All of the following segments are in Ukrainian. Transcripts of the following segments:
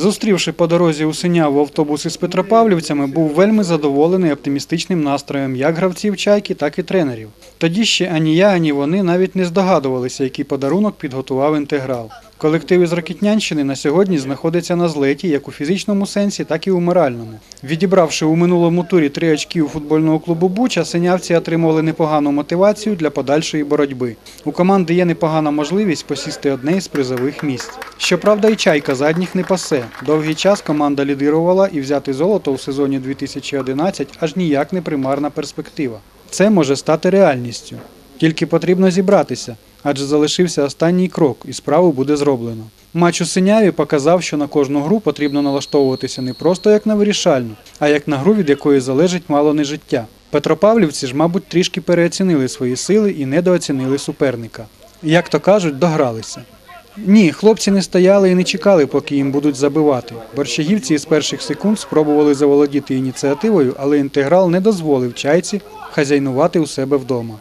Зустрівши по дорозі у синяву автобус із Петропавлівцями, був вельми задоволений оптимістичним настроєм як гравців чайки, так і тренерів. Тоді ще ані я, ані вони навіть не здогадувалися, який подарунок підготував інтеграл. Колектив із Рокітнянщини на сьогодні знаходиться на злеті як у фізичному сенсі, так і у моральному. Відібравши у минулому турі три очки у футбольного клубу Буча, синявці отримували непогану мотивацію для подальшої боротьби. У команди є непогана можливість посісти одне із призових місць. Щоправда, і чайка задніх не пасе. Довгий час команда лідирувала і взяти золото у сезоні 2011 аж ніяк не примарна перспектива. Це може стати реальністю. Тільки потрібно зібратися, адже залишився останній крок, і справу буде зроблено. Матч у Синяві показав, що на кожну гру потрібно налаштовуватися не просто як на вирішальну, а як на гру, від якої залежить мало не життя. Петропавлівці ж, мабуть, трішки переоцінили свої сили і недооцінили суперника. Як то кажуть, догралися. Ні, хлопці не стояли і не чекали, поки їм будуть забивати. Борщагівці із перших секунд спробували заволодіти ініціативою, але інтеграл не дозволив чайці хазяйнувати у себе вдома.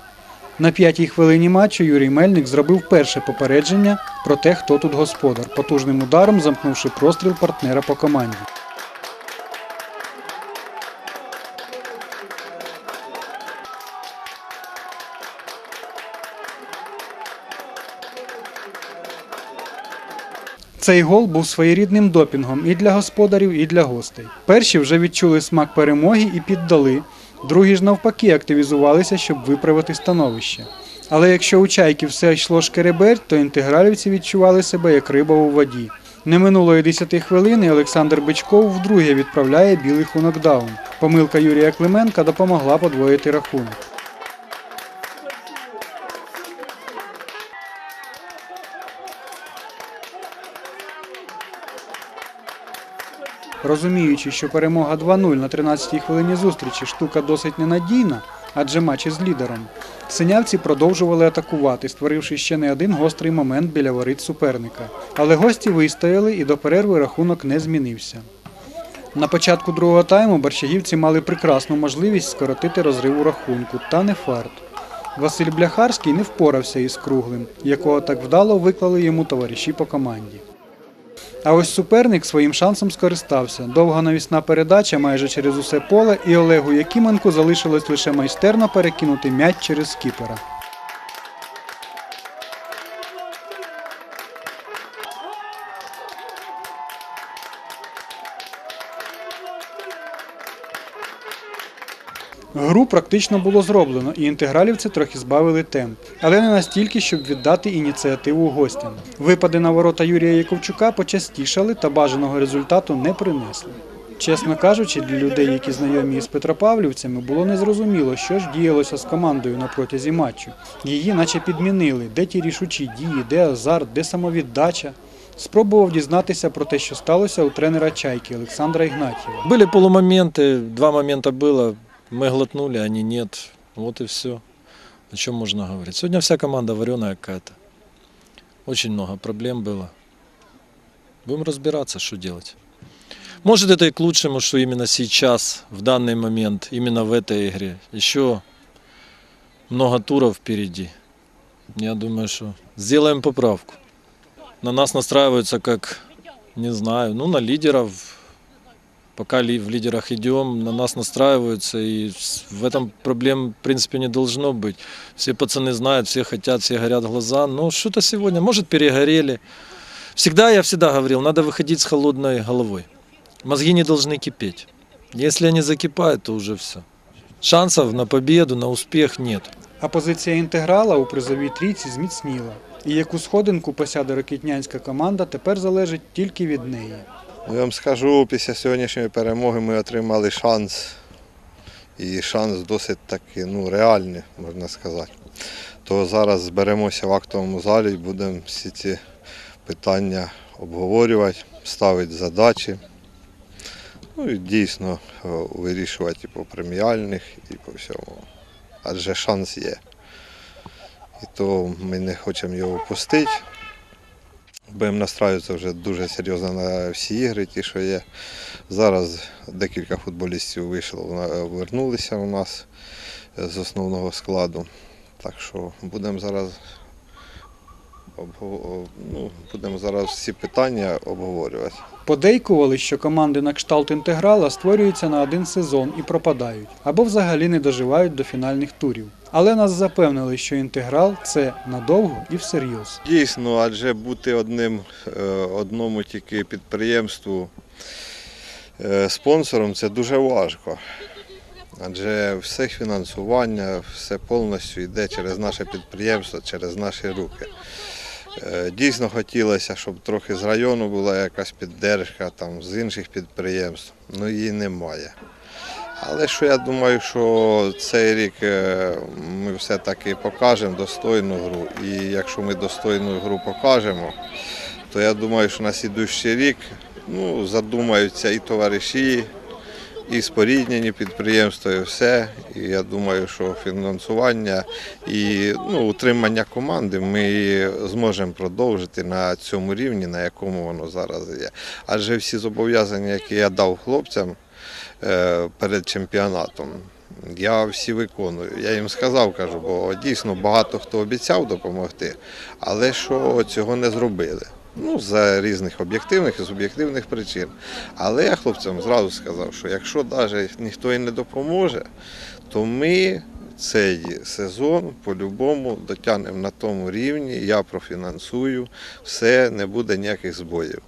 На п'ятій хвилині матчу Юрій Мельник зробив перше попередження про те, хто тут господар, потужним ударом замкнувши простріл партнера по команді. Цей гол був своєрідним допінгом і для господарів, і для гостей. Перші вже відчули смак перемоги і піддали. Другі ж навпаки активізувалися, щоб виправити становище. Але якщо у чайки все йшло шкереберть, то інтегралівці відчували себе як риба у воді. Не минулої 10 хвилини Олександр Бичков вдруге відправляє білих у нокдаун. Помилка Юрія Клименка допомогла подвоїти рахунок. Розуміючи, що перемога 2-0 на 13-й хвилині зустрічі штука досить ненадійна, адже матч із лідером, синявці продовжували атакувати, створивши ще не один гострий момент біля воріт суперника. Але гості вистояли і до перерви рахунок не змінився. На початку другого тайму борщагівці мали прекрасну можливість скоротити розрив у рахунку, та не фарт. Василь Бляхарський не впорався із круглим, якого так вдало виклали йому товариші по команді. А ось суперник своїм шансом скористався. Довга навісна передача майже через усе поле, і Олегу Якименку залишилось лише майстерно перекинути м'яч через скіпера. Гру практично було зроблено, і інтегралівці трохи збавили темп, але не настільки, щоб віддати ініціативу гостям. Випади на ворота Юрія Яковчука почастішали та бажаного результату не принесли. Чесно кажучи, для людей, які знайомі із Петропавлівцями, було незрозуміло, що ж діялося з командою на протязі матчу. Її наче підмінили, де ті рішучі дії, де азарт, де самовіддача. Спробував дізнатися про те, що сталося у тренера Чайки Олександра Ігнатьєва. Были полумоменты, два момента было, Мы глотнули, они нет. Вот и все. О чем можно говорить. Сегодня вся команда вареная какая-то. Очень много проблем было. Будем разбираться, что делать. Может это и к лучшему, что именно сейчас, в данный момент, именно в этой игре. Еще много туров впереди. Я думаю, что сделаем поправку. На нас настраиваются как, не знаю, ну на лидеров, пока ли в лидерах идем, на нас настраиваются, и с- в этом проблем, в принципе, не должно быть. Все пацаны знают, все хотят, все горят глаза, но что-то сегодня, может, перегорели. Всегда, я всегда говорил, надо выходить с холодной головой. Мозги не должны кипеть. Если они закипают, то уже все. Шансов на победу, на успех нет. А позиція інтеграла у призовій трійці зміцніла. І яку сходинку посяде ракетнянська команда, тепер залежить тільки від неї. Ну, Я вам скажу, після сьогоднішньої перемоги ми отримали шанс. І шанс досить таки ну, реальний, можна сказати. То зараз зберемося в актовому залі і будемо всі ці питання обговорювати, ставити задачі. Ну і дійсно е, вирішувати і по преміальних, і по всьому. Адже шанс є. І то ми не хочемо його впустити. Будемо настраюватися вже дуже серйозно на всі ігри, ті, що є. Зараз декілька футболістів вийшло, вернулися у нас з основного складу. Так що будемо зараз ну, будемо зараз всі питання обговорювати. Подейкували, що команди на кшталт інтеграла створюються на один сезон і пропадають, або взагалі не доживають до фінальних турів. Але нас запевнили, що інтеграл це надовго і всерйоз. Дійсно, адже бути одним, е, одному тільки підприємству е, спонсором це дуже важко. Адже все фінансування, все повністю йде через наше підприємство, через наші руки. Е, Дійсно хотілося, щоб трохи з району була якась піддержка, там, з інших підприємств, але її немає. Але що я думаю, що цей рік е, ми все-таки покажемо достойну гру. І якщо ми достойну гру покажемо, то я думаю, що на слідуючий рік ну, задумаються і товариші, і споріднені підприємства, і все. І я думаю, що фінансування і ну, утримання команди ми зможемо продовжити на цьому рівні, на якому воно зараз є. Адже всі зобов'язання, які я дав хлопцям перед чемпіонатом, я всі виконую. Я їм сказав, кажу, бо дійсно багато хто обіцяв допомогти, але що цього не зробили. Ну, за різних об'єктивних і суб'єктивних причин. Але я хлопцям зразу сказав, що якщо навіть ніхто і не допоможе, то ми цей сезон по-любому дотягнемо на тому рівні, я профінансую, все, не буде ніяких збоїв.